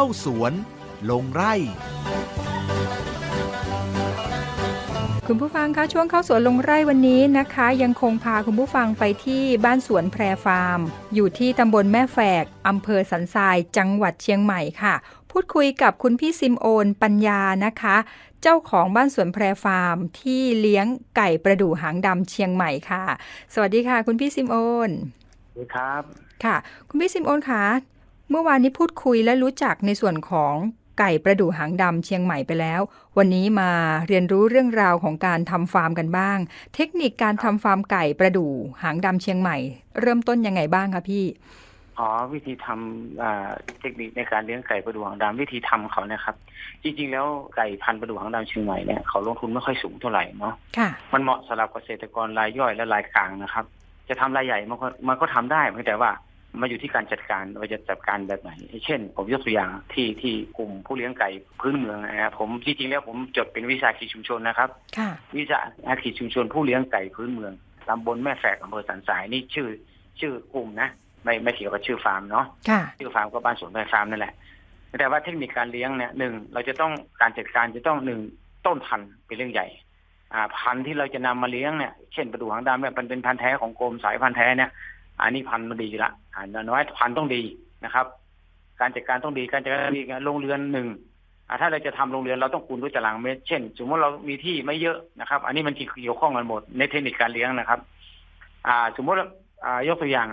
เข้าสวน ลงไร่ คุณผู้ฟังคะช่วงเข้าสวนลงไร่วันนี้นะคะ ยังคงพาคุณผู้ฟังไปที่บ้านสวนแพรฟาร์ม อยู่ที่ตำบลแม่แฝกอำเภอสันทรายจังหวัดเชียงใหม่ค่ะ พูดคุยกับคุณพี่ซิมโอนปัญญานะคะ เจ้าของบ้านสวนแพรฟาร์ม ที่เลี้ยงไก่ประดู่หางดำเชียงใหม่ค่ะ สวัสดีค่ะ คุณพี่ซิมโอน สวัสดีครับ ค่ะ คุณพี่ซิมโอนคะ เมื่อวานนี้พูดคุยและรู้จักในส่วนของไก่ประดู่หางดำเชียงใหม่ไปแล้ว วันนี้มาเรียนรู้เรื่องราวของการทำฟาร์มกันบ้าง เทคนิคการทำฟาร์มไก่ประดู่หางดำเชียงใหม่ เริ่มต้นยังไงบ้างคะพี่อ๋อวิธีทำเทคนิคในการเลี้ยงไก่ประดูหางดำวิธีทำเขานะครับ จริง ๆ แล้วไก่พันธุ์ประดูหางดำเชียงใหม่เนี่ยเขาลงทุนไม่ค่อยสูงเท่าไหร่เนาะค่ะมันเหมาะสำหรับเกษตรกรรายย่อยและรายกลางนะครับ จะทำรายใหญ่มันก็มันก็ทำได้เพียงแต่ว่า มาอยู่ที่การจัดการว่าจะจัดการแบบไหน เช่น ผมยกตัวอย่างที่ที่กลุ่มผู้เลี้ยงไก่พื้นเมืองนะครับผมจริงๆแล้วผมจดเป็นวิสาหกิจชุมชนนะครับค่ะวิสาหกิจชุมชนผู้เลี้ยงไก่พื้นเมืองตำบลแม่แฝกอำเภอสันทรายนี่ชื่อ ชื่อกลุ่มนะไม่ไม่เกี่ยวกับชื่อฟาร์มเนาะค่ะชื่อฟาร์มก็บ้านสวนไผ่ฟาร์มนั่นแหละแต่ว่าเทคนิคการเลี้ยงเนี่ยหนึ่งเราจะต้องการจัดการจะต้องหนึ่งต้นพันธุ์เป็นเรื่องใหญ่อ่าพันธุ์ที่เราจะนำมาเลี้ยงเนี่ยเช่นประดูหางดำเนี่ยมันเป็นพันธุ์แท้ของกรมสายพันธุ์แท้เนี่ย อันนี้พันมันดีละอ่าน้อยพันต้องดีนะครับ การจัดการต้องดีการจัดการดีโรงเรือนหนึ่งถ้าเราจะทำโรงเรือนเราต้องคูณด้วยตารางเมตรเช่น สมมติเรามีที่ไม่เยอะนะครับ อันนี้มันเกี่ยวข้องกันหมดในเทคนิคการเลี้ยงนะครับ อ่า สมมติอ่ายกตัวอย่าง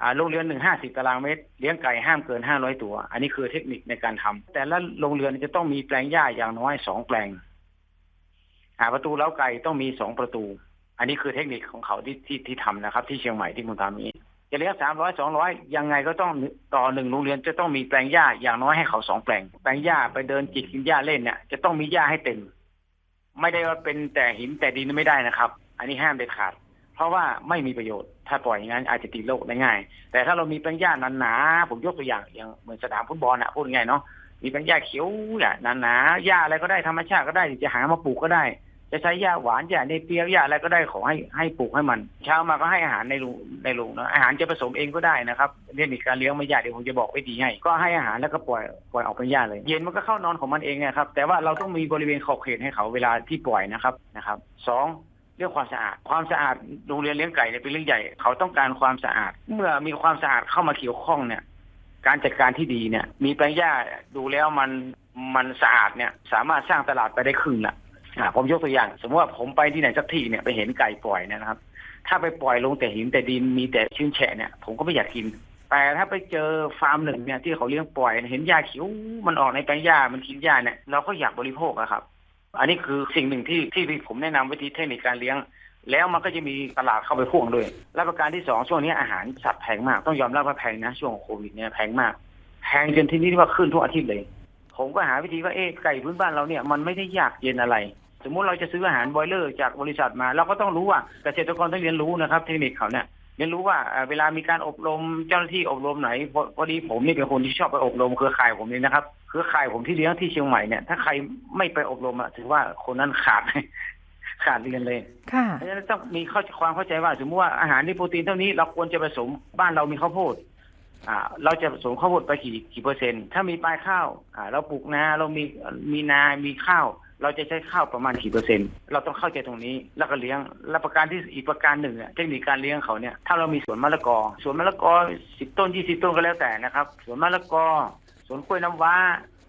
อ่าโรงเรือนหนึ่งห้าสิบตารางเมตรเลี้ยงไก่ห้ามเกินห้าร้อยตัว อันนี้คือเทคนิคในการทำแต่ละโรงเรือนจะต้องมีแปลงหญ้าอย่างน้อยสองแปลงอ่าประตูเล้าไก่ต้องมีสองประตู อันนี้คือเทคนิคของเขาที่ที่ที่ทำนะครับ ที่เชียงใหม่ที่มุนทามี จะเลี้ยงสามร้อยสองร้อยยังไงก็ต้องต่อหนึ่งโรงเรียนจะต้องมีแปลงหญ้าอย่างน้อยให้เขาสองแปลง แปลงหญ้าไปเดินจิกกินหญ้าเล่นเนี่ยจะต้องมีหญ้าให้เต็ม ไม่ได้ว่าเป็นแต่หินแต่ดินไม่ได้นะครับ อันนี้ห้ามเด็ดขาด เพราะว่าไม่มีประโยชน์ ถ้าปล่อยอย่างนั้นอาจจะติดโรคได้ง่าย แต่ถ้าเรามีแปลงหญ้าหนาๆผมยกตัวอย่างอย่างเหมือนสนามฟุตบอลอะพูดง่ายเนาะมีแปลงหญ้าเขียวเนี่ยหนาๆหญ้าอะไรก็ได้ธรรมชาติก็ได้จะหามาปลูกก็ได้ จะใช้หญ้าหวานหญ้าในเปียกหญ้าอะไรก็ได้ขอให้ให้ปลูกให้มัน เช้ามาก็ให้อาหารในรูในรูนะอาหารจะผสมเองก็ได้นะครับเทคนิคการเลี้ยงไม่ยากเดี๋ยวผมจะบอกวิธีให้ ก็ให้อาหารแล้วก็ปล่อยปล่อยออกเป็นหญ้าเลย เย็นมันก็เข้านอนของมันเองนะครับ แต่ว่าเราต้องมีบริเวณขอบเขตให้เขาเวลาที่ปล่อยนะครับนะครับสองเรื่องความสะอาด ความสะอาดโรงเรียนเลี้ยงไก่เนี่ยเป็นเรื่องใหญ่ เขาต้องการความสะอาด เมื่อมีความสะอาดเข้ามาเกี่ยวข้องเนี่ย การจัดการที่ดีเนี่ย มีแปลงหญ้าดูแล้วมันมันสะอาดเนี่ย สามารถสร้างตลาดไปได้ครึ่งละ อ่าผมยกตัวอย่าง สมมติว่าผมไปที่ไหนสักที่เนี่ยไปเห็นไก่ปล่อยเนยนะครับ ถ้าไปปล่อยลงแต่หินแต่ดินมีแต่ชื้นแฉะเนี่ย ผมก็ไม่อยากกิน แต่ถ้าไปเจอฟาร์มหนึ่งเนี่ยที่เขาเลี้ยงปล่อย เห็นหญ้าเขียวมันออกในแปลงหญ้ามันกินหญ้าเนี่ยเราก็อยากบริโภคอะครับ อันนี้คือสิ่งหนึ่งที่ที่ผมแนะนำวิธีเทคนิคการเลี้ยง แล้วมันก็จะมีตลาดเข้าไปพ่วงด้วยและประการที่สองช่วงนี้อาหารสัตว์แพงมากต้องยอมรับว่าแพงนะช่วงโควิดเนี่ยแพงมากแพงจนที่นี่ว่าขึ้นทุกอาทิตย์เลย ผมก็หาวิธีว่าเอ๊ะไก่พื้นบ้านเราเนี่ยมันไม่ได้ยากเย็นอะไร สมมุติเราจะซื้ออาหารบอยเลอร์จากบริษัทมา เราก็ต้องรู้ว่าเกษตรกรต้องเรียนรู้นะครับ เทคนิคเขาเนี่ยเรียนรู้ว่าเอ่อเวลามีการอบรมเจ้าหน้าที่อบรมไหนพอพอดีผมนี่เป็นคนที่ชอบไปอบรมเครือข่ายผมนี่นะครับเครือข่ายผมที่เลี้ยงที่เชียงใหม่เนี่ยถ้าใครไม่ไปอบรมอะถือว่าคนนั้นขาดขาดเรียนเลยค่ะเพราะฉะนั้นต้องมีเข้าความเข้าใจว่า สมมติว่าอาหารที่โปรตีนเท่านี้เราควรจะผสมบ้านเรามีข้าวโพด อ่าเราจะผสมข้าวโพดไปกี่กี่เปอร์เซ็นต์ถ้ามีปลายข้าวอ่าเราปลูกนาเรามีมีนา มีข้าว เราจะใช้ข้าวประมาณกี่เปอร์เซ็นต์เราต้องเข้าใจตรงนี้แล้วก็เลี้ยงและประการที่อีกประการหนึ่งเทคนิคการเลี้ยงเขาเนี่ยถ้าเรามีสวนมะละกอสวนมะละกอสิบต้นยี่สิบต้นก็แล้วแต่นะครับสวนมะละกอสวนกล้วยน้ำว้า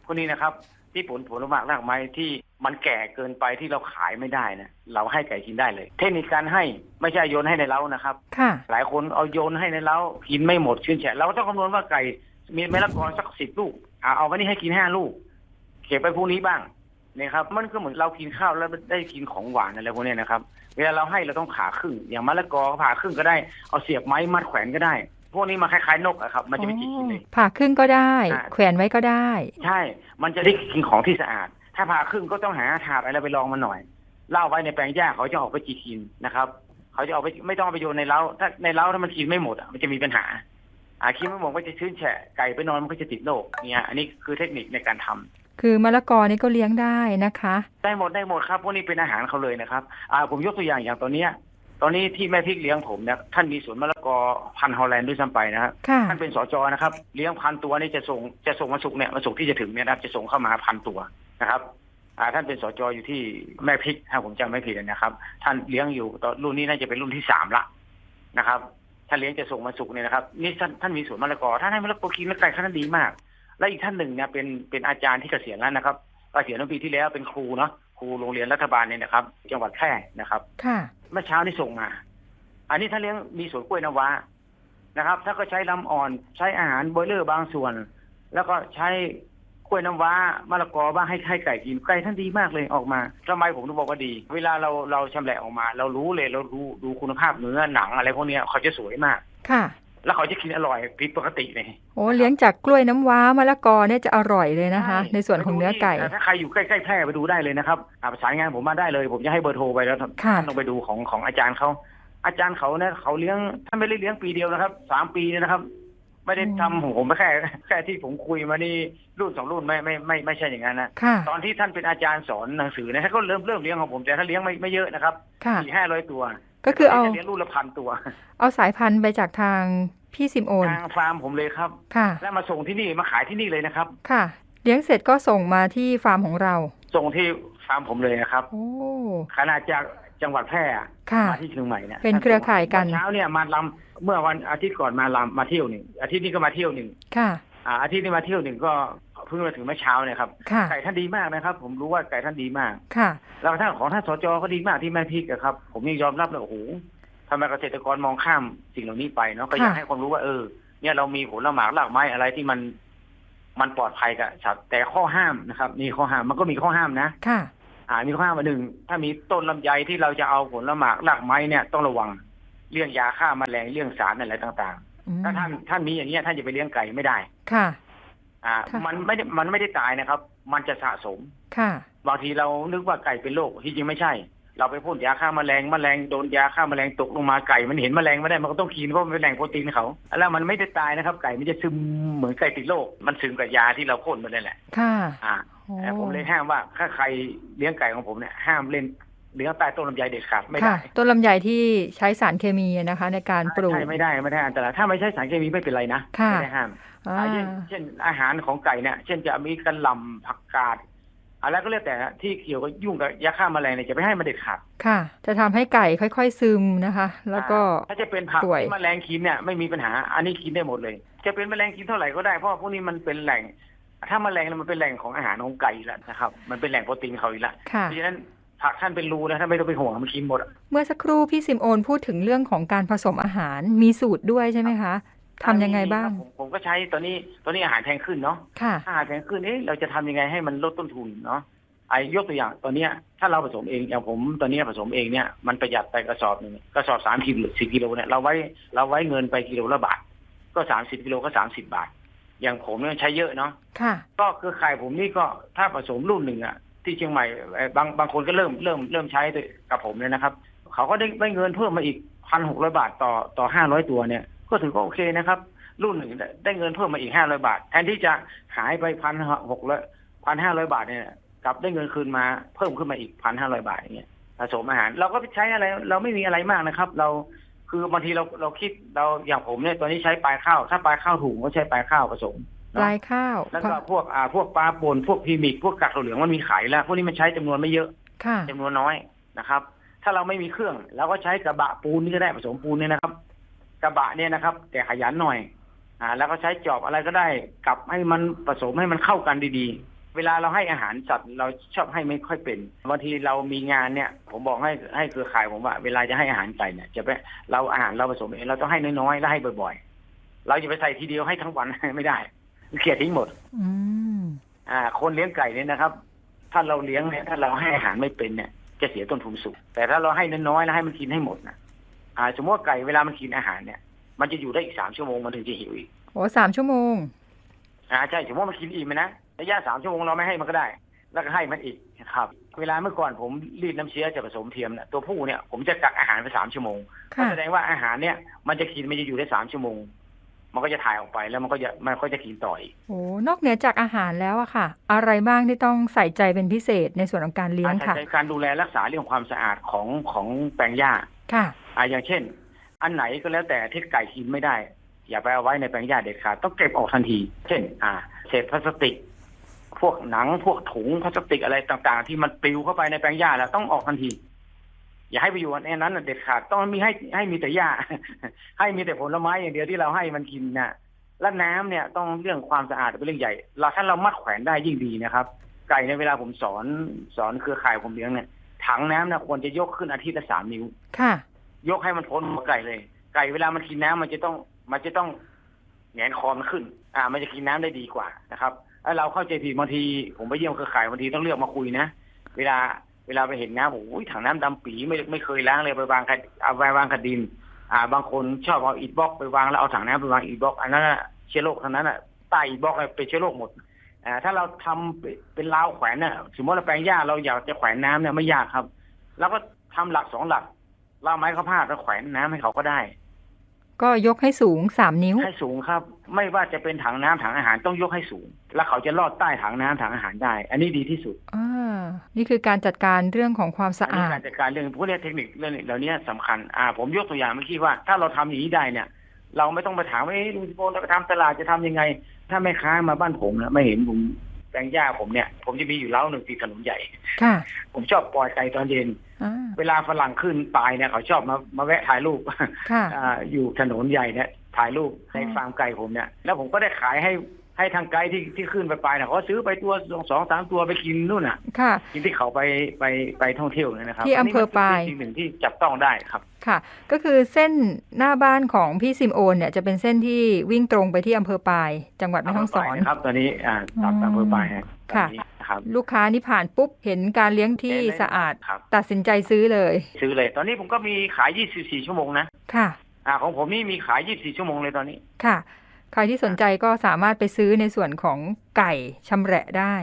พวกนี้นะครับ ที่ผลผลไม้รากไม้ที่ มันแก่เกินไปที่เราขายไม่ได้นะเราให้ไก่กินได้เลย เทคนิคการให้ไม่ใช่โยนให้ในเล้านะครับค่ะหลายคนเอาโยนให้ในเล้ากินไม่หมดชื้นแฉะเราก็ต้องคำนวณว่าไก่มีมะละกอสักสิบลูกอ่าเอาวันนี้ให้กินห้าลูก เก็บไปพรุ่งนี้บ้างเนี่ยครับ มันก็เหมือนเรากินข้าวแล้วได้กินของหวานอะไรพวกเนี้ยนะครับ เวลาเราให้เราต้องผ่าครึ่ง อย่างมะละกอผ่าครึ่งก็ได้เอาเสียบไม้มัดแขวนก็ได้ พวกนี้มาคล้ายๆนกอะครับ มันจะไปจิกกินเลยผ่าครึ่งก็ได้อ่าแขวนไว้ก็ได้ ใช่ มันจะได้กินของที่สะอาด ถ้าผ่าครึ่งก็ต้องหาถาดอะไรไปรองมันหน่อยเล่าไว้ในแปลงหญ้าเขาจะออกไปจีกินนะครับ เขาจะออกไปไม่ต้องเอาไปโยนในเล้า ถ้าในเล้าถ้ามันกินไม่หมดอะมันจะมีปัญหาอาคิดไม่หมดก็จะชื้นแฉะไก่ไปนอนมันก็จะติดโรคเนี่ยอันนี้คือเทคนิคในการทำคือมะละกอนี่ก็เลี้ยงได้นะคะ ได้หมดได้หมดครับพวกนี้เป็นอาหารเขาเลยนะครับอ่าผมยกตัวอย่างอย่างตัวเนี้ยตอนนี้ที่แม่พริกเลี้ยงผมเนี่ยท่านมีสวนมะละกอพันธุ์ฮอลแลนด์ด้วยซ้ำไปนะครับค่ะท่านเป็นสจนะครับ เลี้ยงพันตัวนี่จะส่งจะส่งมาสุกร์เนี่ยมาสุกร์ที่จะถึงเนี่ยนะครับจะส่งเข้ามาพันตัว นะครับอ่าท่านเป็นสจอยู่ที่แม่พริกถ้าผมจำไม่ผิดนะครับ ท่านเลี้ยงอยู่ตอนรุ่นนี้น่าจะเป็นรุ่นที่สามละนะครับท่านเลี้ยงจะส่งมาสุกร์เนี่ยนะครับ นี่ท่านท่านมีสวนมะละกอท่านให้มะละกอกินแล้วไก่ท่านดีมาก และอีกท่านหนึ่งเนี่ยเป็นเป็นอาจารย์ที่เกษียณแล้วนะครับเกษียณเมื่อปีที่แล้วเป็นครูเนาะครูโรงเรียนรัฐบาลเนี่ยนะครับ จังหวัดแพร่นะครับค่ะเมื่อเช้านี่ส่งมา อันนี้ถ้าเลี้ยงมีสวนกล้วยน้ำว้านะครับถ้าก็ใช้ลำอ่อนใช้อาหารบอยเลอร์บางส่วน แล้วก็ใช้ กล้วยน้ำว้ามะละกอบ้างให้ให้ไก่กินไก่ท่านดีมากเลยออกมาทำไมผมถึงบอกว่าดี เวลาเราเราชำแหละออกมา เรารู้เลยเรารู้ดูคุณภาพเนื้อหนังอะไรพวกเนี้ยเขาจะสวยมากค่ะ แล้วเขาจะกินอร่อยผิดปกติเลยโอ้เลี้ยงจากกล้วยน้ำว้ามะละกอเนี่ยจะอร่อยเลยนะคะช่ในส่วนของเนื้อไก่ปดูที่ถ้าใครอยู่ใกล้ๆแพร่ไปดูได้เลยนะครับอ่าประสานงานผมมาได้เลย ผมจะให้เบอร์โทรไปแล้วค่ะท่านลองไปดูของของอาจารย์เขาอาจารย์เขาเนี่ยเขาเลี้ยงท่านไม่ได้เลี้ยงปีเดียวนะครับสามปีเนี่ยนะครับ ไม่ได้ทำของผมไม่แค่แค่ที่ผมคุยมานี่รุ่นสองรุ่นไม่ไม่ไม่ไม่ใช่อย่างนั้นนะค่ะตอนที่ท่านเป็นอาจารย์สอนหนังสือเนี่ยท่านก็เริ่มเริ่มเลี้ยงของผมแต่ท่านเลี้ยงไม่ไม่เยอะนะครับค่ะสี่ห้าร้อยตัว ก็คือเอาท่นเลี้ยงรุ่นละพันตัว เอาสายพันธุ์ไปจากทางพี่ซิมโอนทางฟาร์มผมเลยครับค่ะ แล้วมาส่งที่นี่มาขายที่นี่เลยนะครับ ค่ะ เลี้ยงเสร็จก็ส่งมาที่ฟาร์มของเรา ส่งที่ฟาร์มผมเลยนะครับโอ้ขนาดจากจังหวัดแพร่อะค่ะมาที่เชียงใหม่เนี่ยเป็นเครือข่ายกันเช้าเนี่ยมาลำ เมื่อวันอาทิตย์ก่อนมาลำมาเที่ยวหนึ่งอาทิตย์นี้ก็มาเที่ยวหนึ่งค่ะอ่าอาทิตย์นี้มาเที่ยวหนึ่งก็เพิ่งมาถึงเมื่อเช้าเนี่ยครับค่ะไก่ท่านดีมากนะครับ ผมรู้ว่าไก่ท่านดีมากค่ะ แล้วท่านของท่านสจก็ดีมากที่แม่พริกอะครับ ผมยังยอมรับเลยโอ้โหทำไมเกษตรกรมองข้ามสิ่งเหล่านี้ไปเนาะก็อยากค่ะให้ความรู้ว่าเออ เนี่ยเรามีผลหมากรากไม้อะไรที่มันมันปลอดภัยกับสัตว์แต่ข้อห้ามนะครับ มีข้อห้ามมันก็มีข้อห้ามนะค่ะ อ่ามีข้อห้ามอันหนึ่งถ้ามีต้นลำไยที่เราจะเอาผลหมากรากไม้เนี่ยต้องระวัง เรื่องยาฆ่าแมลงเรื่องสารอะไรต่างอืมๆถ้าท่านท่านมีอย่างเงี้ยท่านจะไปเลี้ยงไก่ไม่ได้ค่ะ อ่าค่ะมันไม่ได้มันไม่ได้ตายนะครับ มันจะสะสมค่ะบางทีเรานึกว่าไก่เป็นโรคที่จริงไม่ใช่ เราไปพ่นยาฆ่าแมลงแมลงโดนยาฆ่าแมลงตกลงมาไก่มันเห็นแมลงไม่ได้มันก็ต้องกินเพราะมันเป็นแหล่งโปรตีนเขาแล้วมันไม่ได้ตายนะครับ ไก่มันจะซึมเหมือนไก่ติดโรคมันซึมกับยาที่เราพ่นไปนั่นแหละค่ะอ่าโอ้แต่ผมเลยห้ามว่าถ้าใครเลี้ยงไก่ของผมเนี่ยห้ามเล่น เลี้ยงใต้ต้นลำไยเด็ดขาดไม่ค่ะได้ต้นลำไยที่ใช้สารเคมีนะคะ ในการปลูกใช่ไม่ได้ไม่ได้อันตรายถ้าไม่ใช่สารเคมีไม่เป็นไรนะค่ะไม่ได้ห้ามอ่าอ่าเช่นเช่นอาหารของไก่เนี่ย เช่นจะมีกระหล่ำผักกาดอะไรก็แล้วแต่ที่เกี่ยวกับยุ่งกับยาฆ่าแมลงเนี่ยจะไม่ให้มันเด็ดขาดค่ะ จะทำให้ไก่ค่อย ๆ ซึมนะคะ แล้วก็อ่าถ้าจะเป็นผักป่วยที่แมลงกินเนี่ยไม่มีปัญหาอันนี้กินได้หมดเลย จะเป็นแมลงกินเท่าไหร่ก็ได้เพราะพวกนี้มันเป็นแหล่ง ถ้าแมลงเนี่ยมันเป็นแหล่งของอาหารของไก่อยู่แล้วนะครับ มันเป็นแหล่งโปรตีนเขาอีกแล้วค่ะเพราะฉะนั้น ผักท่านเป็นรูนะท่านไม่ต้องไปห่วงมันกินหมดเมื่อสักครู่พี่ซิมโอนพูดถึงเรื่องของการผสมอาหารมีสูตรด้วยใช่ไหมคะทำยังไงบ้างผมผมก็ใช้ตอนนี้ตอนนี้อาหารแพงขึ้นเนาะค่ะอาหารแพงขึ้นเอ๊ะเราจะทำยังไงให้มันลดต้นทุนเนาะไอ้ยกตัวอย่างตอนเนี้ยถ้าเราผสมเองอย่างผมตอนเนี้ยผสมเองเนี่ยมันประหยัดไปกระสอบหนึ่งกระสอบสามกิโลสิบกิโลเนี่ยเราไว้เราไว้เงินไปกิโลละบาท ก็สามสิบกิโลก็สามสิบบาท อย่างผมเนี่ยใช้เยอะเนาะค่ะ ก็คือข่ายผมนี่ก็ถ้าผสมรุ่นหนึ่งอะ ที่เชียงใหม่เอ่อบางบางคนก็เริ่มเริ่มเริ่มใช้กับผมเลยนะครับ เขาก็ได้ได้เงินเพิ่มมาอีกพันหกร้อยบาทต่อต่อห้าร้อยตัวเนี่ย ก็ถือว่าโอเคนะครับ รุ่นหนึ่งได้ได้เงินเพิ่มมาอีกห้าร้อยบาท แทนที่จะหายไปพันหกร้อยพันห้าร้อยบาทเนี่ยกลับได้เงินคืนมาเพิ่มขึ้นมาอีกพันห้าร้อยบาทอย่างเงี้ยผสมอาหาร เราก็ไปใช้อะไร เราไม่มีอะไรมากนะครับ เราคือบางทีเราเราคิดเราอย่างผมเนี่ยตอนนี้ใช้ปลายข้าว ถ้าปลายข้าวถูกก็ใช้ปลายข้าวผสม ปลายข้าวแล้วก็พวกอ่าพวกปลาป่นพวกพีมิกพวกกัดถั่วเหลืองมันมีขายแล้วพวกนี้มันใช้จำนวนไม่เยอะค่ะจำนวนน้อยนะครับ ถ้าเราไม่มีเครื่องเราก็ใช้กระบะปูนนี่ก็ได้ผสมปูนเนี่ยนะครับ กระบะเนี่ยนะครับ แต่ขยันหน่อย อ่า แล้วก็ใช้จอบอะไรก็ได้กลับให้มันผสมให้มันเข้ากันดีๆ เวลาเราให้อาหารสัตว์เราชอบให้ไม่ค่อยเป็นบางทีเรามีงานเนี่ย ผมบอกให้ให้เครือข่ายผมว่า เวลาจะให้อาหารไก่เนี่ยจะไปเราอาหารเราผสมเองเราต้องให้น้อยๆแล้วให้บ่อย ๆ เราจะไปใส่ทีเดียวให้ทั้งวันไม่ได้ เกลียดทิ้งหมด อืมอ่า คนเลี้ยงไก่เนี่ยนะครับ ถ้าเราเลี้ยงเนี่ยถ้าเราให้อาหารไม่เป็นเนี่ย จะเสียต้นทุนสูง แต่ถ้าเราให้น้อยๆแล้วให้มันกินให้หมดนะอ่า สมมติว่าไก่เวลามันกินอาหารเนี่ย มันจะอยู่ได้อีกสามชั่วโมงมันถึงจะหิวอีกโอ้สามชั่วโมง อ่าใช่สมมติว่ามันกินอิ่มนะระยะสามชั่วโมงเราไม่ให้มันก็ได้ แล้วก็ให้มันอีกนะครับ เวลาเมื่อก่อนผมรีดน้ำเชื้อจะผสมเทียมเนี่ยตัวผู้เนี่ยผมจะกักอาหารไปสามชั่วโมงก็ค่ะแสดงว่าอาหารเนี่ย มันจะกินมันจะอยู่ได้สามชั่วโมง มันก็จะถ่ายออกไปแล้วมันก็จะมันก็จะกินต่ออีกโอ้นอกเหนือจากอาหารแล้วอะค่ะ อะไรบ้างที่ต้องใส่ใจเป็นพิเศษในส่วนของการเลี้ยงค่ะอาศัยการดูแลรักษาเรื่องความสะอาดของของแปลงหญ้าค่ะอ่าอย่างเช่น อันไหนก็แล้วแต่ที่ไก่กินไม่ได้ อย่าไปเอาไว้ในแปลงหญ้าเด็ดขาดต้องเก็บออกทันที เช่น อ่าเศษพลาสติก พวกหนังพวกถุงพลาสติกอะไรต่างๆ ที่มันปลิวเข้าไปในแปลงหญ้าแล้วต้องออกทันที อย่าให้ไปอยู่ในนั้นนะเด็ดขาดต้องมีให้ให้มีแต่หญ้าให้มีแต่ผลไม้อย่างเดียวที่เราให้มันกินนะและน้ำเนี่ยต้องเรื่องความสะอาดเป็นเรื่องใหญ่เราถ้าเรามัดแขวนได้ยิ่งดีนะครับ ไก่ในเวลาผมสอนสอนเครือข่ายผมเลี้ยงเนี่ยถังน้ำเนี่ยควรจะยกขึ้นอาทิตย์ละสามนิ้วค่ะ ยกให้มันพ้นหัวไก่เลย ไก่เวลามันกินน้ำมันจะต้องมันจะต้องแหงนคอมันขึ้น อ่า มันจะกินน้ำได้ดีกว่านะครับแล้วเราเข้าใจผิดบางที ผมไปเยี่ยมเครือข่ายบางทีต้องเลือกมาคุยนะ เวลาเวลาไปเห็นน้ำโอ้ยถังน้ำดำปีไม่ไม่เคยล้างเลยไปวางขัดเอาไปวางขัดดิน อ่า บางคนชอบเอาอิฐบล็อกไปวางแล้วเอาถังน้ำไปวางอิฐบล็อกอันนั้นน่ะเชื้อโรคทั้งนั้นอะใต้อิฐบล็อกเนี่ยเป็นเชื้อโรคหมดอ่าถ้าเราทำเป็นราวแขวนเนี่ยสมมติเราแปลงหญ้าเราอยากจะแขวนน้ำเนี่ยไม่ยากครับเราก็ทำหลักสองหลักเราไม้ข้าวพาดแล้วแขวนน้ำให้เขาก็ได้ ก็ยกให้สูงสามนิ้วให้สูงครับ ไม่ว่าจะเป็นถังน้ำถังอาหารต้องยกให้สูง แล้วเขาจะลอดใต้ถังน้ำถังอาหารได้ อันนี้ดีที่สุดอ่า นี่คือการจัดการเรื่องของความสะอันนี้อาดการจัดการเรื่องพวกเนี้ยเทคนิคเรื่องเหล่านี้สำคัญอ่าผมยกตัวอย่างเมื่อกี้ว่าถ้าเราทำอย่างนี้ได้เนี่ย เราไม่ต้องไปถามว่าเอ๊ะลุงสิโปเราไปทำตลาดจะทำยังไง ถ้าแม่ค้ามาบ้านผมนะไม่เห็นผมแปลงหญ้าผมเนี่ย ผมจะมีอยู่เล้าหนึ่งติดถนนใหญ่ค่ะผมชอบปล่อยไก่ตอนเย็นอ่าเวลาฝรั่งขึ้นปลายเนี่ยเขาชอบมามาแวะถ่ายรูปค่ะอ่าอยู่ถนนใหญ่เนี่ยถ่ายรูปในอ๋อฟาร์มไก่ผมเนี่ยแล้วผมก็ได้ขายให้ ให้ทางไกด์ที่ที่ขึ้นไปปลายเนี่ยเขาก็ซื้อไปตัวสองสองสามตัวไปกินนู่นน่ะค่ะกินที่เขาไปไปไปท่องเที่ยวเนี่ยนะครับที่อำเภอปลายนนี้มันเป็นสิ่งหนึ่งที่จับต้องได้ครับค่ะ ก็คือเส้นหน้าบ้านของพี่ซิมโอนเนี่ยจะเป็นเส้นที่วิ่งตรงไปที่อำเภอปาย จังหวัดแม่ฮ่องสอนนะครับ ตอนนี้อ่าตามอืมอำเภอปลายฮะค่ะตอนนี้นะครับลูกค้านี่ผ่านปุ๊บเห็นการเลี้ยงที่เห็นเลยสะอาดครับตัดสินใจซื้อเลย ซื้อเลย ตอนนี้ผมก็มีขาย 24 ชั่วโมงนะค่ะอ่าของผมนี่มีขาย 24 ชั่วโมงเลยตอนนี้ ค่ะ ใครที่สนใจก็สามารถไปซื้อในส่วนของไก่ชำแหละได้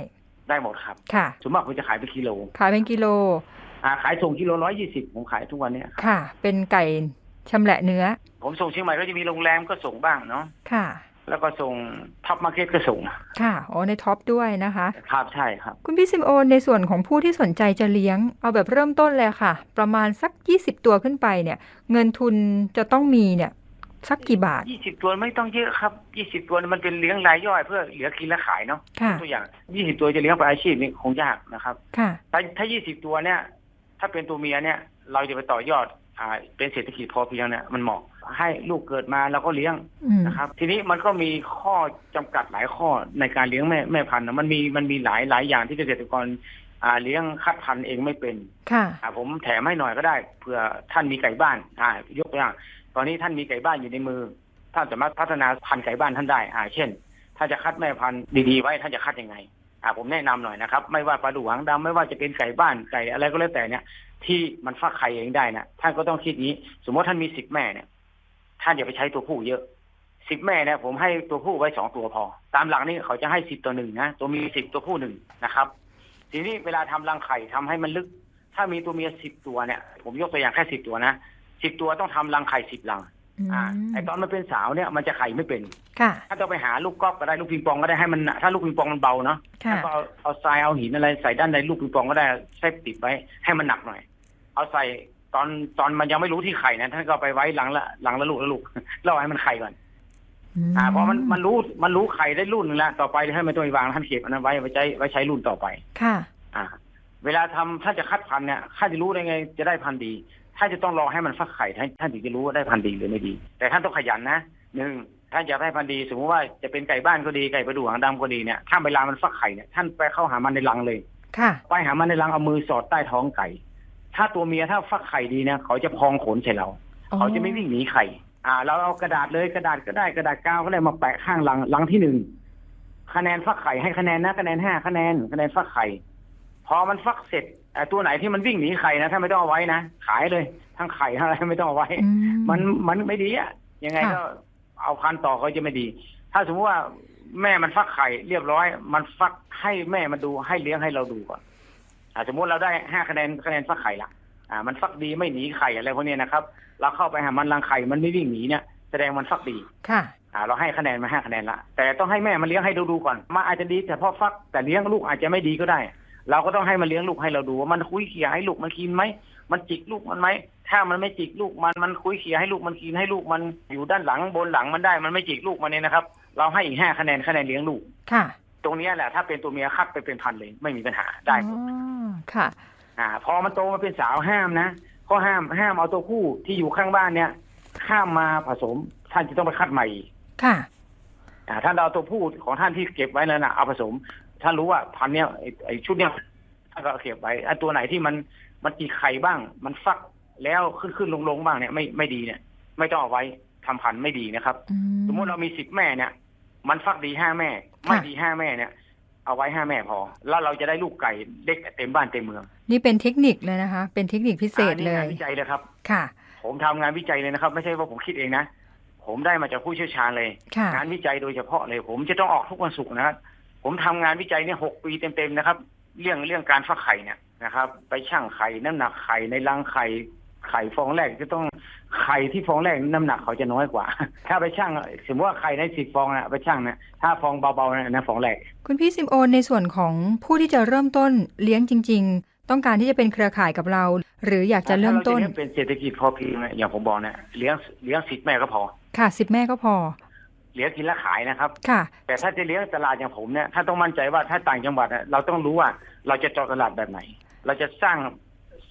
ได้หมดครับ ค่ะส่วนมากผมจะขายเป็นกิโล ขายเป็นกิโลอ่าขายส่งกิโลร้อยยี่สิบผมขายทุกวันเนี้ยครับค่ะ เป็นไก่ชำแหละเนื้อ ผมส่งเชียงใหม่ก็จะมีโรงแรมก็ส่งบ้างเนาะค่ะ แล้วก็ส่งท็อปมาร์เก็ตก็ส่ง ค่ะโอ้ในท็อปด้วยนะคะ ครับใช่ครับ คุณพี่ซิมโอนในส่วนของผู้ที่สนใจจะเลี้ยง เอาแบบเริ่มต้นเลยค่ะ ประมาณสัก20ตัวขึ้นไปเนี่ย เงินทุนจะต้องมีเนี่ย สักกี่บาทยี่สิบตัวไม่ต้องเยอะครับยี่สิบตัวมันเป็นเลี้ยงรายย่อยเพื่อเหลือกินและขายเนาะค่ะตัวอย่างยี่สิบตัวจะเลี้ยงไปอาชีพนี่คงยากนะครับค่ะถ้าถ้ายี่สิบตัวเนี่ย ถ้าเป็นตัวเมียเนี่ย เราจะไปต่อยอดอ่าเป็นเศรษฐกิจพอเพียงเนี่ยมันเหมาะให้ลูกเกิดมาเราก็เลี้ยงอืมนะครับ ทีนี้มันก็มีข้อจำกัดหลายข้อในการเลี้ยงแม่แม่พันธุ์นะมันมีมันมีหลายหลายอย่างที่เกษตรกรอ่าเลี้ยงคัดพันธุ์เองไม่เป็น ค่ะอ่าผมแถมให้หน่อยก็ได้เผื่อท่านมีไก่บ้านอ่ายกตัวอย่างต อนนี้ท่านมีไก่บ้านอยู่ในมือ ท่านสามารถพัฒนาพันธุ์ไก่บ้านท่านได้อ่าเช่น ถ้าจะคัดแม่พันธุ์ดีๆไว้ท่านจะคัดยังไงอ่าผมแนะนำหน่อยนะครับ ไม่ว่าปลาดุกหางดำไม่ว่าจะเป็นไก่บ้านไก่อะไรก็แล้วแต่เนี่ย ที่มันฟักไข่เองได้นะท่านก็ต้องคิดนี้ สมมติท่านมีสิบแม่เนี่ย ท่านอย่าไปใช้ตัวผู้เยอะสิบแม่เนี่ยผมให้ตัวผู้ไว้สองตัวพอ ตามหลักนี่เขาจะให้สิบตัวหนึ่งนะตัวมีสิบตัวผู้หนึ่งนะครับ ทีนี้เวลาทำรังไข่ทำให้มันลึก ถ้ามีตัวเมียสิบตัวเนี่ย ผมยกตัวอย่างแค่สิบตัวนะ สิบตัวต้องทำรังไข่สิบรังอืมอ่าไอตอนมันเป็นสาวเนี่ยมันจะไข่ไม่เป็นค่ะถ้าต้องไปหาลูกกอล์ฟก็ได้ลูกปิงปองก็ได้ให้มันถ้าลูกปิงปองมันเบาเนาะค่ะแล้วก็เอาเอาทรายเอาหินอะไรใส่ด้านในลูกปิงปองก็ได้ใส่ติดไว้ให้มันหนักหน่อย เอาใส่ตอนตอนมันยังไม่รู้ที่ไข่นะท่านก็เอาไปไว้หลังละหลังละลูกละลูกรอให้มันไข่ก่อนอ่าพอมันมันรู้มันรู้ไข่ได้รุ่นหนึงแล้วต่อไปให้มันต้องไปวางท่านเก็บอันนั้นไว้ไว้ใช้ไว้ใช้รุ่นต่อไปค่ะ อ่า เวลาทำถ้าจะคัดพันธุ์เนี่ยข้าจะรู้ได้ไงจะได้พันธุ์ดี ถ้าจะต้องรอให้มันฟักไข่ท่านท่านถึงจะรู้ว่าได้พันธุ์ดีหรือไม่ดี แต่ท่านต้องขยันนะหนึ่งท่านอยากได้พันธุ์ดี สมมติว่าจะเป็นไก่บ้านก็ดีไก่ประดูหางดำก็ดีเนี่ยถ้าเวลามันฟักไข่เนี่ยท่านไปเข้าหามันในรังเลยค่ะไปหามันในรังเอามือสอดใต้ท้องไก่ ถ้าตัวเมียถ้าฟักไข่ดีเนี่ยเขาจะพองขนใส่เรา เขาจะไม่วิ่งหนีไข่ อ่า เราเอากระดาษเลยกระดาษก็ได้กระดาษกาวก็ได้มาแปะข้างรังรังที่หนึ่งคะแนนฟักไข่ให้คะแนนนะคะแนนห้าคะแนนคะแนนฟักไข่ พอมันฟักเสร็จอ่าตัวไหนที่มันวิ่งหนีไข่นะถ้าไม่ต้องเอาไว้นะขายเลยทั้งไข่ทั้งอะไรไม่ต้องเอาไว้อืมันมันไม่ดีอะยังไงค่ะก็เอาพันธุ์ต่อเขาจะไม่ดี ถ้าสมมติว่าแม่มันฟักไข่เรียบร้อย มันฟักให้แม่มันดูให้เลี้ยงให้เราดูก่อนอ่าสมมติเราได้ห้าคะแนนคะแนนฟักไข่ละอ่า มันฟักดีไม่หนีไข่อะไรพวกเนี้ยนะครับ เราเข้าไปหามันรังไข่มันไม่วิ่งหนีเนี่ยแสดงมันฟักดีค่ะอ่าเราให้คะแนนมาห้าคะแนนละแต่ต้องให้แม่มันเลี้ยงให้ดูดูก่อนมันอาจจะดีแต่พอฟักแต่เลี้ยงลูกอาจจะไม่ดีก็ได้ เราก็ต้องให้มันเลี้ยงลูกให้เราดูว่ามันคุยเขี่ยให้ลูกมันกินไหมมันจิกลูกมันไหมถ้ามันไม่จิกลูกมันมันคุยเขี่ยให้ลูกมันกินให้ลูกมันอยู่ด้านหลังบนหลังมันได้ มันไม่จิกลูกมันเนี่ยนะครับ เราให้อีกห้าคะแนนคะแนนเลี้ยงลูกค่ะ ตรงเนี้ยแหละถ้าเป็นตัวเมียคัดไปเป็นพันเลยไม่มีปัญหาได้หมดอ๋อค่ะ อ่า พอมันโตมาเป็นสาวห้ามนะก็ห้ามห้ามเอาตัวผู้ที่อยู่ข้างบ้านเนี่ย ข้ามมาผสมท่านจะต้องไปคัดใหม่อีกค่ะอ่าท่านเอาตัวผู้ของท่านที่เก็บไว้นั่นนะเอาผสม ท่านรู้ว่าพันธุ์เนี้ยไอ้ไอ้ชุดเนี้ยท่านก็เอาเก็บไว้ไอ้ตัวไหนที่มันมันจีไข่บ้าง มันฟักแล้วขึ้นขึ้นลงลงบ้างเนี่ยไม่ไม่ดีเนี่ย ไม่ต้องเอาไว้ทำพันธุ์ไม่ดีนะครับอืสมมติเรามีสิบแม่เนี่ย มันฟักดีห้าแม่ ไม่ดีห้าแม่เนี่ย เอาไว้ห้าแม่พอ แล้วเราจะได้ลูกไก่เด็กเต็มบ้านเต็มเมือง นี่เป็นเทคนิคเลยนะคะ เป็นเทคนิคพิเศษอ่านี่เลงายนวิจัยเลยครับ ค่ะ ผมทำงานวิจัยเลยนะครับ ไม่ใช่ว่าผมคิดเองนะผมได้มาจากผู้เชี่ยวชาญเลยค่ะงานวิจัยโดยเฉพาะเลย ผมจะต้องออกทุกวันศุกร์นะครับ ผมทำงานวิจัยเนี่ยหกปีเต็มๆนะครับ เรื่องเรื่องการฟักไข่เนี่ยนะครับ ไปชั่งไข่น้ำหนักไข่ในรังไข่ไข่ฟองแรกจะต้องไข่ที่ฟองแรกน้ำหนักเขาจะน้อยกว่า ถ้าไปชั่งสมมติว่าไข่ในสิบฟองนะไปชั่งนะถ้าฟองเบาๆนะนะฟองแรก คุณพี่ซิมโอนในส่วนของผู้ที่จะเริ่มต้นเลี้ยงจริง ๆ ต้องการที่จะเป็นเครือข่ายกับเรา หรืออยากจะเริ่มต้นถ้าาจะเลี้ยงเป็นเศรษฐกิจพอเพียงนะอย่างผมบอกเนี่ยเลี้ยงเลี้ยงสิบแม่ก็พอ ค่ะสิบแม่ก็พอ เลี้ยงกินและขายนะครับ ค่ะ แต่ถ้าจะเลี้ยงตลาดอย่างผมเนี่ยถ้าต้องมั่นใจว่าถ้าต่างจังหวัดอะเราต้องรู้ว่าเราจะเจาะตลาดแบบไหน เราจะสร้าง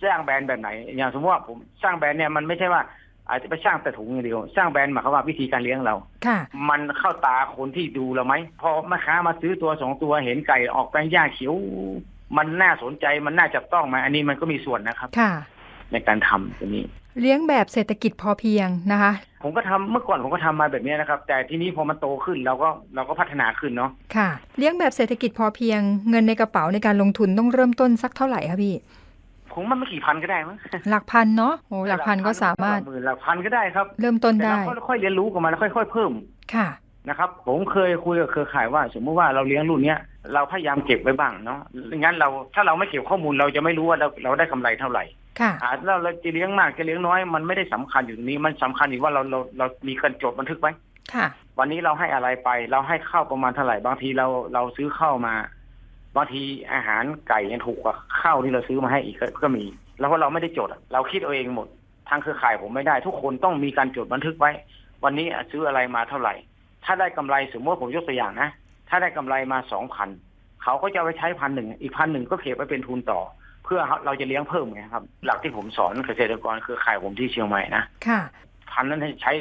สร้างแบรนด์แบบไหน อย่างสมมติว่าผมสร้างแบรนด์เนี่ยมันไม่ใช่ว่าอาจจะไปสร้างแต่ถุงอย่างเดียว สร้างแบรนด์หมายความว่าวิธีการเลี้ยงเรา ค่ะ มันเข้าตาคนที่ดูเราไหมพอแม่ค้ามาซื้อตัวสองตัวเห็นไก่ออกแปลงหญ้าเขียว มันน่าสนใจมันน่าจับต้องไหมาอันนี้มันก็มีส่วนนะครับ ค่ะ ในการทำตรงนี้ เลี้ยงแบบเศรษฐกิจพอเพียงนะคะ ผมก็ทำเมื่อก่อนผมก็ทำมาแบบนี้นะครับ แต่ทีนี้พอมันโตขึ้นเราก็เราก็พัฒนาขึ้นเนาะค่ะ เลี้ยงแบบเศรษฐกิจพอเพียง เงินในกระเป๋าในการลงทุนต้องเริ่มต้นสักเท่าไหร่คะพี่ผมมันไม่กี่พันก็ได้มั้งหลักพันเนาะโอ้หลักพันก็สามารถหมื่นหลักพันก็ได้ครับ เริ่มต้นแต่ได้เราค่อยๆเรียนรู้กับมันแล้วค่อยๆเพิ่มค่ะนะครับผมเคยคุยกับเครือข่ายว่า สมมติว่าเราเลี้ยงรุ่นเนี้ยเราพยายามเก็บไว้บ้างเนาะงั้นเราถ้าเราไม่เก็บข้อมูลเราจะไม่รู้ว่าเราเราได้กำไรเท่าไหร่ ค่ะอ่าแล้วเราจะเลี้ยงมากจะเลี้ยงน้อย มันไม่ได้สำคัญอยู่ตรงนี้มันสำคัญอยู่ว่าเราเราเรามีการจดบันทึกไว้ค่ะ วันนี้เราให้อะไรไป เราให้ข้าวประมาณเท่าไหร่บางทีเราเราซื้อข้าวมา บางทีอาหารไก่ยังถูกกว่าข้าวที่เราซื้อมาให้อีกก็ก็มี แล้วเพราะเราไม่ได้จดอะเราคิดเอาเองหมดทางเครือข่ายผมไม่ได้ ทุกคนต้องมีการจดบันทึกไว้ วันนี้อะซื้ออะไรมาเท่าไหร่ ถ้าได้กำไรสมมติว่าผมยกตัวอย่างนะถ้าได้กำไรมาสองพันเขาก็จะเอาไปใช้พันหนึ่งอีกพันหนึ่งก็เก็บไว้เป็นทุนต่อ เพื่อเราจะเลี้ยงเพิ่มไงครับ หลักที่ผมสอนเกษตรกรเครือข่ายผมที่เชียงใหม่นะค่ะพันนั้นให้ใช้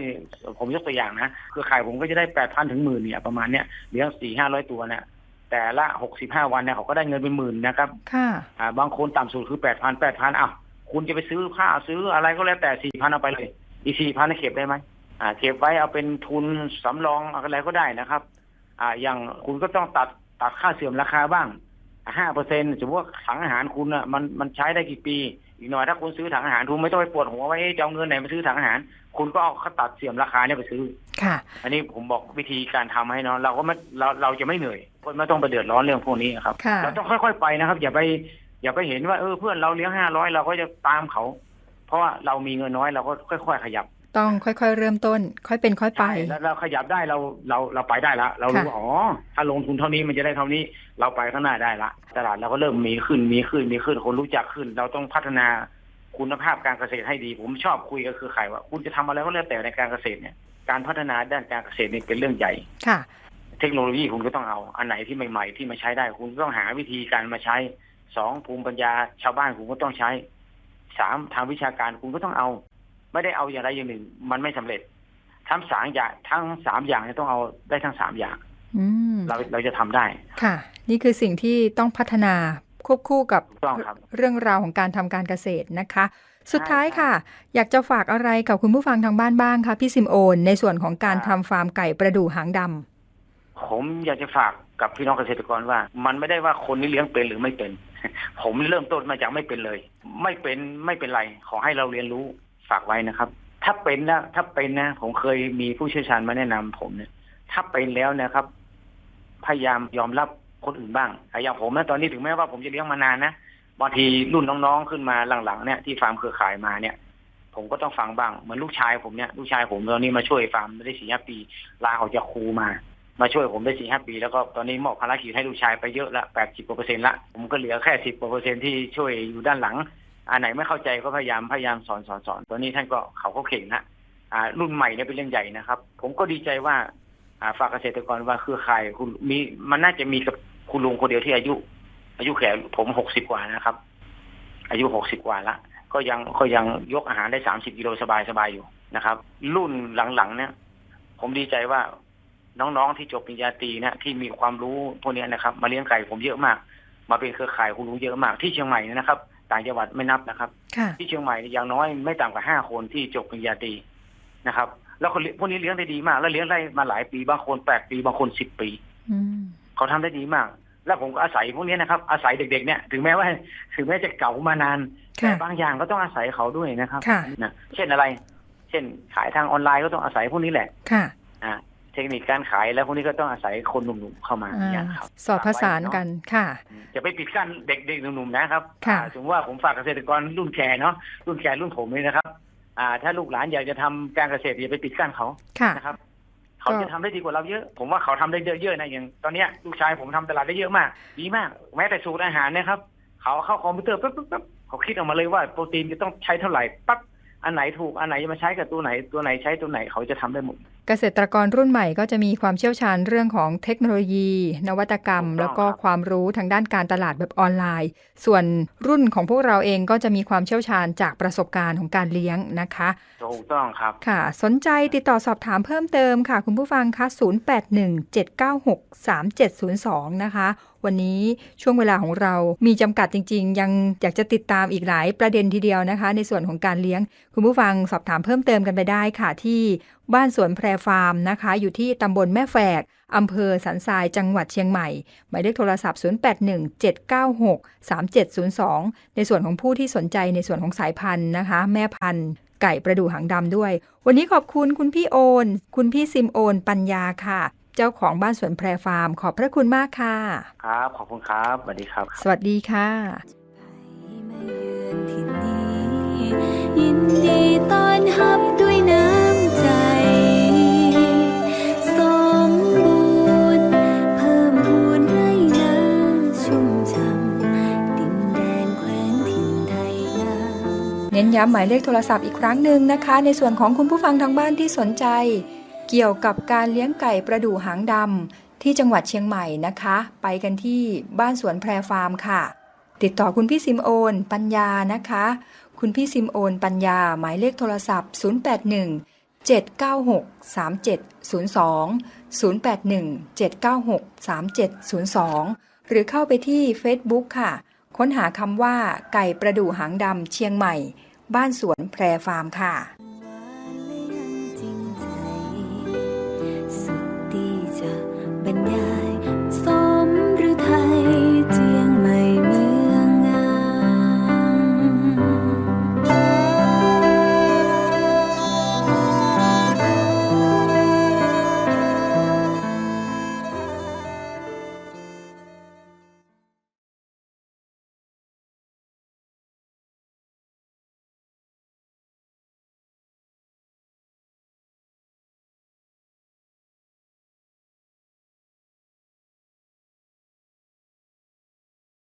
ผมยกตัวอย่างนะคือขายผมก็จะได้แปดพันถึงหมื่นเนี่ยประมาณเนี้ยเลี้ยงสี่ห้าร้อยตัวเนี่ยแต่ละหกสิบห้าวันเนี่ยเขาก็ได้เงินเป็นหมื่นนะครับ ค่ะอ่าบางคนต่ำสุดคือแปดพันแปดพันอ้าวคุณจะไปซื้อผ้าซื้ออะไรก็แล้วแต่สี่พันเอาไปเลย อีสี่พันเก็บได้ไหมอ่าเก็บไว้เอาเป็นทุนสำรองอะไรก็ได้นะครับ อ่าอย่างคุณก็ต้องตัดตัดค่าเสื่อมราคาบ้าง ห้าเปอร์เซ็นสมมติว่าถังอาหารคุณอะมันมันใช้ได้กี่ปี อีกหน่อยถ้าคุณซื้อถังอาหารคุณไม่ต้องไปปวดหัวว่าเอ๊ะจะเอาเงินไหนมาซื้อถังอาหาร คุณก็เอาค่าตัดเสื่อมราคาเนี่ยไปซื้อค่ะ อันนี้ผมบอกวิธีการทำให้เนาะเราก็ไม่เราเราจะไม่เหนื่อยคนไม่ต้องไปเดือดร้อนเรื่องพวกนี้ครับค่ะเราต้องค่อย ๆ ไปนะครับ อย่าไป อย่าไปเห็นว่าเออเพื่อนเราเลี้ยงห้าร้อยเราก็จะตามเขา เพราะว่าเรามีเงินน้อยเราก็ค่อย ๆ ขยับ ต้องค่อยๆเริ่มต้น ค่อยเป็นค่อยไปใช่แล้วเราขยับได้เราเราเราไปได้ละเรารู้ว่าอ๋อถ้าลงทุนเท่านี้มันจะได้เท่านี้เราไปข้างหน้าได้ละตลาดเราก็เริ่มมีขึ้นมีขึ้นมีขึ้นคนรู้จักขึ้น เราต้องพัฒนาคุณภาพการเกษตรให้ดี ผมชอบคุยกับคือใครว่า คุณจะทำอะไรก็แล้วแต่ในการเกษตรเนี่ยการพัฒนาด้านการเกษตรนี่เป็นเรื่องใหญ่ค่ะ เทคโนโลยีคุณก็ต้องเอาอันไหนที่ใหม่ ๆ ที่มาใช้ได้ คุณก็ต้องหาวิธีการมาใช้สองภูมิปัญญาชาวบ้านคุณก็ต้องใช้สามทางวิชาการคุณก็ต้องเอา ไม่ได้เอาอย่างใดอย่างหนึ่ง มันไม่สำเร็จ ทั้งสามอย่างทั้งสามอย่างเนี่ยต้องเอาได้ทั้งสามอย่างอืมเราเราจะทำได้ค่ะ นี่คือสิ่งที่ต้องพัฒนาควบคู่กับถูกต้องครับเรื่องราวของการทำการเกษตรนะคะ สุดท้ายใช่ค่ะ อยากจะฝากอะไรกับคุณผู้ฟังทางบ้านบ้างคะพี่ซิมโอน ในส่วนของการทำฟาร์มไก่ประดู่หางดำผมอยากจะฝากกับพี่น้องเกษตรกรว่า มันไม่ได้ว่าคนนี้เลี้ยงเป็นหรือไม่เป็น ผมเริ่มต้นมาจากไม่เป็นเลย ไม่เป็นไม่เป็นไร ขอให้เราเรียนรู้ ฝากไว้นะครับ ถ้าเป็นนะถ้าเป็นนะผมเคยมีผู้เชี่ยวชาญมาแนะนำผมเนี่ย ถ้าเป็นแล้วนะครับ พยายามยอมรับคนอื่นบ้างอย่างผมนะตอนนี้ถึงแม้ว่าผมจะเลี้ยงมานานนะบางทีรุ่นน้องๆขึ้นมาหลังๆเนี่ยที่ฟาร์มเครือข่ายมาเนี่ย ผมก็ต้องฟังบ้างเหมือนลูกชายผมเนี่ยลูกชายผมตอนนี้มาช่วยฟาร์มไม่ได้สี่ห้าปี ลาออกจากครูมา มาช่วยผมได้สี่ห้าปี แล้วก็ตอนนี้มอบภารกิจให้ลูกชายไปเยอะละแปดสิบกว่าเปอร์เซ็นต์ละผมก็เหลือแค่สิบกว่าเปอร์เซ็นต์ที่ช่วยอยู่ด้านหลัง อันไหนไม่เข้าใจก็พยายามพยายามสอนสอนสอนตอนนี้ท่านก็เขาก็เก่งนะอ่า รุ่นใหม่เนี่ยเป็นเรื่องใหญ่นะครับ ผมก็ดีใจว่าอ่าฝากเกษตรกรว่าคือข่ายคุณมีมันน่าจะมีกับคุณลุงคนเดียวที่อายุ อายุแก่ผมหกสิบกว่านะครับ อายุหกสิบกว่าละก็ยังก็ยังยกอาหารได้สามสิบกิโลสบายสบายอยู่นะครับ รุ่นหลังๆเนี่ย ผมดีใจว่าน้องๆที่จบปริญญาตรีเนี่ยที่มีความรู้พวกนี้นะครับ มาเลี้ยงไก่ผมเยอะมาก มาเป็นเครือข่ายคุณลุงเยอะมากที่เชียงใหม่นะครับ ต่างจังหวัดไม่นับนะครับค่ะที่เชียงใหม่เนี่ยอย่างน้อยไม่ต่ำกว่าห้าคนที่จบปริญญาตรีนะครับ แล้วคนเลี้ยพวกนี้เลี้ยงได้ดีมาก แล้วเลี้ยงได้มาหลายปีบางคนแปดปีบางคนสิบปีอืมเขาทำได้ดีมาก แล้วผมก็อาศัยพวกนี้นะครับ อาศัยเด็ก ๆ เนี่ย ถึงแม้ว่าถึงแม้จะเก่ามานานแต่ค่ะบางอย่างก็ต้องอาศัยเขาด้วยนะครับค่ะนะเช่นอะไร เช่นขายทางออนไลน์ก็ต้องอาศัยพวกนี้แหละค่ะอ่า เทคนิคการขายแล้วพวกนี้ก็ต้องอาศัยคนหนุ่มๆเข้ามาอ่าอย่างครับสอดผสานกันค่ะจะไปปิดกั้นเด็กๆหนุ่มๆนะครับค่ะอ่าถึงว่าผมฝากเกษตรกรรุ่นแก่เนาะรุ่นแก่รุ่นผมนี่นะครับ อ่า ถ้าลูกหลานอยากจะทำการเกษตรอย่าไปปิดกั้นเขาค่ะนะครับเขาจะทำได้ดีกว่าเราเยอะ ผมว่าเขาทำได้เยอะๆนะอย่างตอนเนี้ยลูกชายผมทำตลาดได้เยอะมาก ดีมาก แม้แต่สูตรอาหารเนะครับ เขาเข้าคอมพิวเตอร์ปั๊บปั๊บปั๊บเขาคิดออกมาเลยว่าโปรตีนจะต้องใช้เท่าไหร่ปั๊บ อันไหนถูกอันไหนจะมาใช้กับตัวไหนตัวไหนใช้ตัวไหนเขาจะทำได้หมด เกษตรกรรุ่นใหม่ก็จะมีความเชี่ยวชาญเรื่องของเทคโนโลยี นวัตกรรมถูกต้องแล้วก็ครับความรู้ทางด้านการตลาดแบบออนไลน์ ส่วนรุ่นของพวกเราเองก็จะมีความเชี่ยวชาญจากประสบการณ์ของการเลี้ยงนะคะถูกต้องครับค่ะ สนใจติดต่อสอบถามเพิ่มเติมค่ะ คุณผู้ฟังคะ 0817963702 นะคะ วันนี้ช่วงเวลาของเรามีจำกัดจริง ๆ ยังอยากจะติดตามอีกหลายประเด็นทีเดียวนะคะ ในส่วนของการเลี้ยง คุณผู้ฟังสอบถามเพิ่มเติมกันไปได้ค่ะที่บ้านสวนแพรฟาร์มนะคะ อยู่ที่ตำบลแม่แฝกอำเภอสันทรายจังหวัดเชียงใหม่ หมายเลขโทรศัพท์ 0817963702 ในส่วนของผู้ที่สนใจในส่วนของสายพันธุ์นะคะ แม่พันธุ์ไก่ประดูหางดำด้วย วันนี้ขอบคุณคุณพี่โอน คุณพี่ซิมโอน ปัญญาค่ะ เจ้าของบ้านสวนแพรฟาร์ม ขอบพระคุณมากค่ะ ครับ ขอบคุณครับ สวัสดีครับ สวัสดีค่ะมาเยือนที่นี่ยินดีต้อนรับด้วยน้ำใจสมบูรณ์เพิ่มพูนให้นาชุ่มช่ำดินแดนแคว้นถิ่นไทยงามเน้นย้ำหมายเลขโทรศัพท์อีกครั้งหนึ่งนะคะ ในส่วนของคุณผู้ฟังทางบ้านที่สนใจ เกี่ยวกับการเลี้ยงไก่ประดู่หางดำที่จังหวัดเชียงใหม่นะคะ ไปกันที่บ้านสวนแพรฟาร์มค่ะ ติดต่อคุณพี่ซิมโอน ปัญญานะคะ คุณพี่ซิมโอน ปัญญาหมายเลขโทรศัพท์ 081 796 3702 081 796 3702 หรือเข้าไปที่ Facebook ค่ะ ค้นหาคำว่าไก่ประดู่หางดำเชียงใหม่ บ้านสวนแพรฟาร์มค่ะ 呀